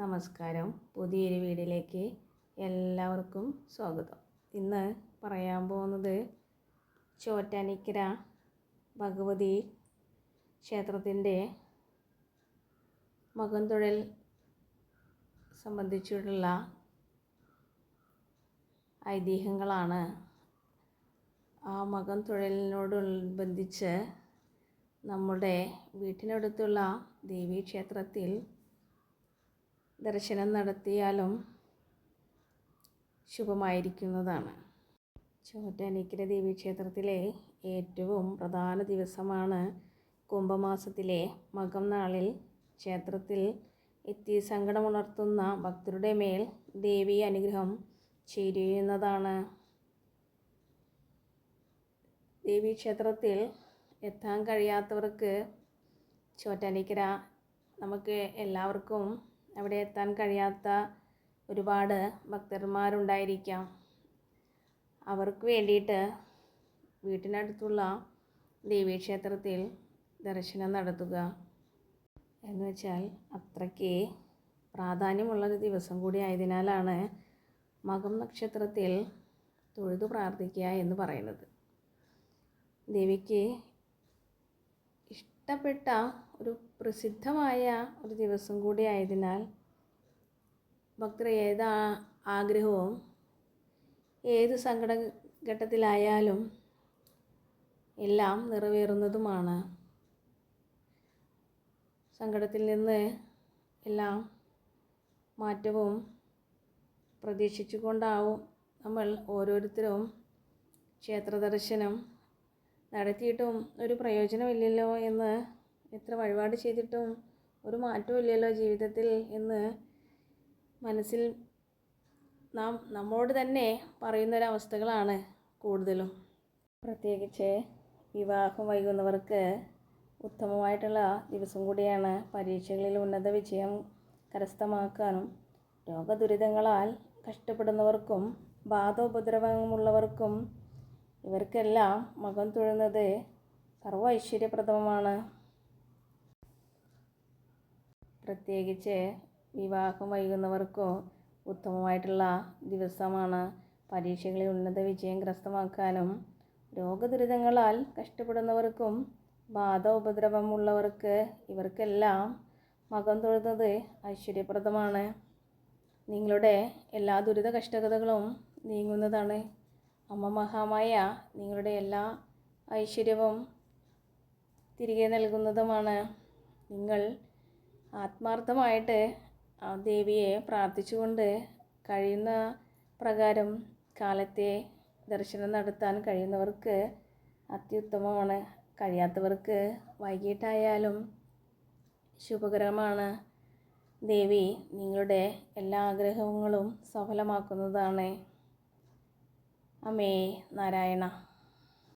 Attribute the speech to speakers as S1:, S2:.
S1: നമസ്കാരം പുതിയൊരു വീഡിയോയിലേക്ക് എല്ലാവർക്കും സ്വാഗതം ഇന്ന് പറയാൻ പോകുന്നത് ചോറ്റാനിക്കര ഭഗവതി ക്ഷേത്രത്തിൻ്റെ മകന്തൊഴൽ സംബന്ധിച്ചിട്ടുള്ള ഐതിഹ്യങ്ങളാണ് ആ മകം തൊഴിലിനോടനുബന്ധിച്ച് നമ്മുടെ വീട്ടിനടുത്തുള്ള ദേവീക്ഷേത്രത്തിൽ ദർശനം നടത്തിയാലും ശുഭമായിരിക്കുന്നതാണ് ചോറ്റാനിക്കര ക്ഷേത്രത്തിലെ ഏറ്റവും പ്രധാന ദിവസമാണ് കുംഭമാസത്തിലെ മകം നാളിൽ ക്ഷേത്രത്തിൽ എത്തി സങ്കടമുണർത്തുന്ന ഭക്തരുടെ മേൽ ദേവി അനുഗ്രഹം ചേരുന്നതാണ് ക്ഷേത്രത്തിൽ എത്താൻ കഴിയാത്തവർക്ക് ചോറ്റാനിക്കര നമുക്ക് എല്ലാവർക്കും അവിടെ എത്താൻ കഴിയാത്ത ഒരുപാട് ഭക്തന്മാരുണ്ടായിരിക്കാം അവർക്ക് വേണ്ടിയിട്ട് വീട്ടിനടുത്തുള്ള ദേവീക്ഷേത്രത്തിൽ ദർശനം നടത്തുക എന്ന് വെച്ചാൽ അത്രയ്ക്ക് പ്രാധാന്യമുള്ളൊരു ദിവസം കൂടി ആയതിനാലാണ് മകം നക്ഷത്രത്തിൽ തൊഴുതു പ്രാർത്ഥിക്കുക എന്ന് പറയുന്നത് ദേവിക്ക് ഇഷ്ടപ്പെട്ട ഒരു പ്രസിദ്ധമായ ഒരു ദിവസം കൂടി ആയതിനാൽ ഭക്തർ ഏത് ആഗ്രഹവും ഏത് സങ്കട ഘട്ടത്തിലായാലും എല്ലാം നിറവേറുന്നതുമാണ് സങ്കടത്തിൽ നിന്ന് എല്ലാം മാറ്റവും പ്രതീക്ഷിച്ചുകൊണ്ടാവും നമ്മൾ ഓരോരുത്തരും ക്ഷേത്ര ദർശനം നടത്തിയിട്ടും ഒരു പ്രയോജനമില്ലല്ലോ എന്ന് എത്ര വഴിപാട് ചെയ്തിട്ടും ഒരു മാറ്റമില്ലല്ലോ ജീവിതത്തിൽ എന്ന് മനസ്സിൽ നാം നമ്മോട് തന്നെ പറയുന്നൊരവസ്ഥകളാണ് കൂടുതലും പ്രത്യേകിച്ച് വിവാഹം വൈകുന്നവർക്ക് ഉത്തമമായിട്ടുള്ള ദിവസം കൂടിയാണ് പരീക്ഷകളിൽ ഉന്നത വിജയം കരസ്ഥമാക്കാനും രോഗദുരിതങ്ങളാൽ കഷ്ടപ്പെടുന്നവർക്കും ബാധോപദ്രവങ്ങളുള്ളവർക്കും ഇവർക്കെല്ലാം മകം തൊഴുന്നത് സർവ ഐശ്വര്യപ്രദമാണ് പ്രത്യേകിച്ച് വിവാഹം വൈകുന്നവർക്കും ഉത്തമമായിട്ടുള്ള ദിവസമാണ് പരീക്ഷകളിൽ ഉന്നത വിജയം കരസ്ഥമാക്കാനും രോഗദുരിതങ്ങളാൽ കഷ്ടപ്പെടുന്നവർക്കും ബാധ ഉപദ്രവമുള്ളവർക്ക് ഇവർക്കെല്ലാം മകം തൊഴുന്നത് ഐശ്വര്യപ്രദമാണ് നിങ്ങളുടെ എല്ലാ ദുരിത കഷ്ടതകളും നീങ്ങുന്നതാണ് അമ്മ മഹാമായ നിങ്ങളുടെ എല്ലാ ഐശ്വര്യവും തിരികെ നൽകുന്നതുമാണ് നിങ്ങൾ ആത്മാർത്ഥമായിട്ട് ആ ദേവിയെ പ്രാർത്ഥിച്ചുകൊണ്ട് കഴിയുന്ന പ്രകാരം കാലത്തെ ദർശനം നടത്താൻ കഴിയുന്നവർക്ക് അത്യുത്തമമാണ് കഴിയാത്തവർക്ക് വൈകിട്ടായാലും ശുഭകരമാണ് ദേവി നിങ്ങളുടെ എല്ലാ ആഗ്രഹങ്ങളും സഫലമാക്കുന്നതാണ് അമേ നാരായണ